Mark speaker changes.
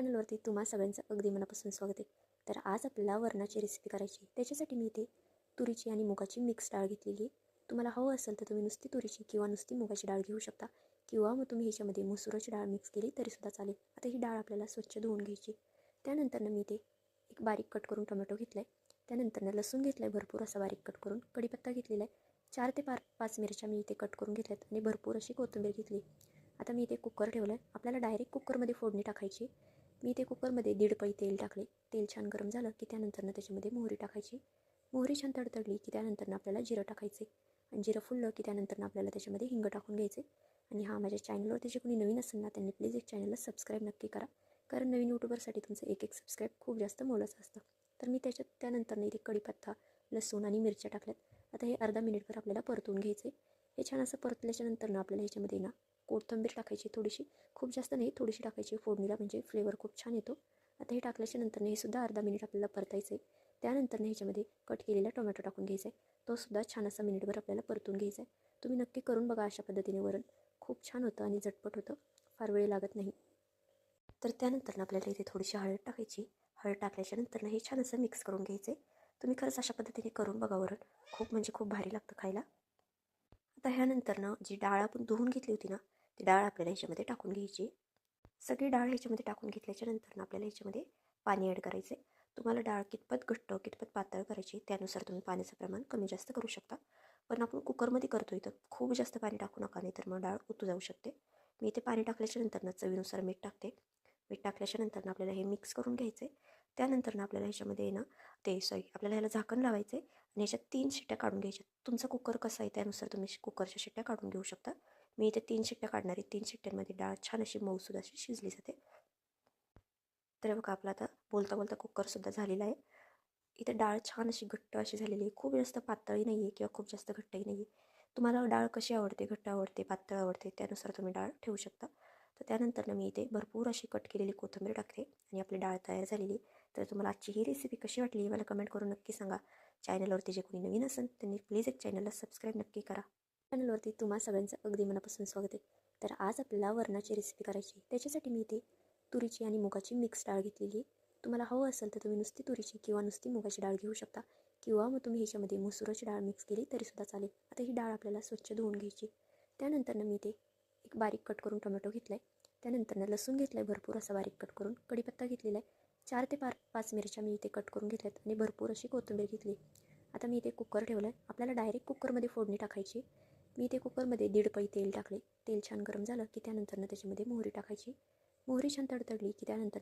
Speaker 1: चॅनलवरती तुम्हा सगळ्यांचं अगदी मनापासून स्वागत आहे. तर आज आपल्याला वरणाची रेसिपी करायची त्याच्यासाठी मी इथे तुरीची आणि मुगाची मिक्स डाळ घेतलेली आहे. तुम्हाला हवं असेल तर तुम्ही नुसती तुरीची किंवा नुसती मुगाची डाळ घेऊ शकता. किंवा मग तुम्ही ह्याच्यामध्ये मसुराची डाळ मिक्स केली तरीसुद्धा चालेल. आता ही डाळ आपल्याला स्वच्छ धुवून घ्यायची त्यानंतरनं मी इथे एक बारीक कट करून टोमॅटो घेतला आहे त्यानंतरनं लसूण घेतला आहे भरपूर असा बारीक कट करून. कढीपत्ता घेतलेला आहे. चार ते पाच पाच मिरच्या मी इथे कट करून घेतल्यात आणि भरपूर अशी कोथिंबीर घेतली. आता मी इथे कुकर ठेवलं आहे आपल्याला डायरेक्ट कुकरमध्ये फोडणी टाकायची मी ते कुकरमध्ये दीड पै तेल टाकले. तेल छान गरम झालं की त्यानंतरनं त्याच्यामध्ये मोहरी टाकायची. मोहरी छान तडतडली की त्यानंतरनं आपल्याला जिरं टाकायचे. आणि जिरं फुललं की त्यानंतरनं आपल्याला त्याच्यामध्ये हिंग टाकून घ्यायचे. आणि हा माझ्या चॅनलवर जे कोणी नवीन असेल ना त्यांनी प्लीज एक चॅनलला सबस्क्राईब नक्की करा. कारण नवीन यूट्यूबरसाठी तुमचं एक एक सबस्क्राईब खूप जास्त मोलाचं असतं. तर मी त्याच्यात त्यानंतरनं इथे कढीपत्ता लसूण आणि मिरच्या टाकल्यात. आता हे अर्धा मिनिटभर आपल्याला परतून घ्यायचे हे छान असं परतल्याच्या नंतरनं आपल्याला ह्याच्यामध्ये ना कोथिंबीर टाकायची थोडीशी खूप जास्त नाही थोडीशी टाकायची फोडणीला म्हणजे फ्लेवर खूप छान येतो. आता हे टाकल्याच्या नंतर हे सुद्धा अर्धा मिनिट आपल्याला परतायचं आहे त्यानंतर ह्याच्यामध्ये कट केलेला टोमॅटो टाकून घ्यायचा आहे तो सुद्धा छान असा मिनिटभर आपल्याला परतून घ्यायचा आहे तुम्ही नक्की करून बघा अशा पद्धतीने वरण. खूप छान होतं आणि झटपट होतं. फार वेळ लागत नाही. तर त्यानंतर आपल्याला इथे थोडीशी हळद टाकायची. हळद टाकल्याच्या नंतर हे छान असं मिक्स करून घ्यायचं आहे तुम्ही खरंच अशा पद्धतीने करून बघा वरण. खूप म्हणजे खूप भारी लागतं खायला. आता ह्यानंतर जी डाळ आपण धुवून घेतली होती ना ती डाळ आपल्याला ह्याच्यामध्ये टाकून घ्यायची. सगळी डाळ ह्याच्यामध्ये टाकून घेतल्याच्या नंतर आपल्याला ह्याच्यामध्ये पाणी ॲड करायचं आहे तुम्हाला डाळ कितपत घट्ट कितपत पातळ करायची त्यानुसार तुम्ही पाण्याचं प्रमाण कमी जास्त करू शकता. पण आपण कुकरमध्ये करतो इथं खूप जास्त पाणी टाकू नका नाही तर मग डाळ उतू जाऊ शकते. मी इथे पाणी टाकल्याच्यानंतरनं चवीनुसार मीठ टाकते. मीठ टाकल्याच्या नंतर आपल्याला हे मिक्स करून घ्यायचं आहे त्यानंतर आपल्याला ह्याच्यामध्ये ना ते सॉरी आपल्याला ह्याला झाकण लावायचं आहे आणि ह्याच्यात तीन शिट्ट्या काढून घ्यायच्या. तुमचा कुकर कसा आहे त्यानुसार तुम्ही कुकरच्या शिट्ट्या काढून घेऊ शकता. मी इथे तीन शिट्ट्या काढणार आहे. तीन शिट्ट्यांमध्ये डाळ छान अशी मऊसूद अशी शिजली जाते. तर बघा आपला आता बोलता बोलता कुकरसुद्धा झालेला आहे. इथे डाळ छान अशी घट्ट अशी झालेली आहे. खूप जास्त पातळी नाही आहे किंवा खूप जास्त घट्टही नाही आहे तुम्हाला डाळ कशी आवडते? घट्ट आवडते पातळ आवडते त्यानुसार तुम्ही डाळ ठेवू शकता. तर त्यानंतर मी इथे भरपूर अशी कट केलेली कोथिंबीर टाकते आणि आपली डाळ तयार झालेली तर तुम्हाला आजची ही रेसिपी कशी वाटली? मला कमेंट करून नक्की सांगा. चॅनलवरती जे कोणी नवीन असेल त्यांनी प्लीज एक चॅनलला सबस्क्राईब नक्की करा. चॅनलवरती तुम्हा सगळ्यांचं अगदी मनापासून स्वागत आहे. तर आज आपल्याला वरणाची रेसिपी करायची त्याच्यासाठी मी इथे तुरीची आणि मुगाची मिक्स डाळ घेतलेली आहे. तुम्हाला हवं असेल तर तुम्ही नुसती तुरीची किंवा नुसती मुगाची डाळ घेऊ शकता. किंवा मग तुम्ही ह्याच्यामध्ये मसुराची डाळ मिक्स केली तरीसुद्धा चालेल. आता ही डाळ आपल्याला स्वच्छ धुवून घ्यायची त्यानंतरनं मी इथे एक बारीक कट करून टोमॅटो घेतला आहे त्यानंतरनं लसूण घेतला आहे भरपूर असा बारीक कट करून. कढीपत्ता घेतलेला आहे. चार ते पार पाच मिरच्या मी इथे कट करून घेतल्यात आणि भरपूर अशी कोथिंबीर घेतली आता मी इथे कुकर ठेवलं आहे आपल्याला डायरेक्ट कुकरमध्ये फोडणी टाकायची मी ते कुकरमध्ये दीड पै तेल टाकले. तेल छान गरम झालं की त्यानंतरनं त्याच्यामध्ये मोहरी टाकायची. मोहरी छान तडतडली की त्यानंतरनं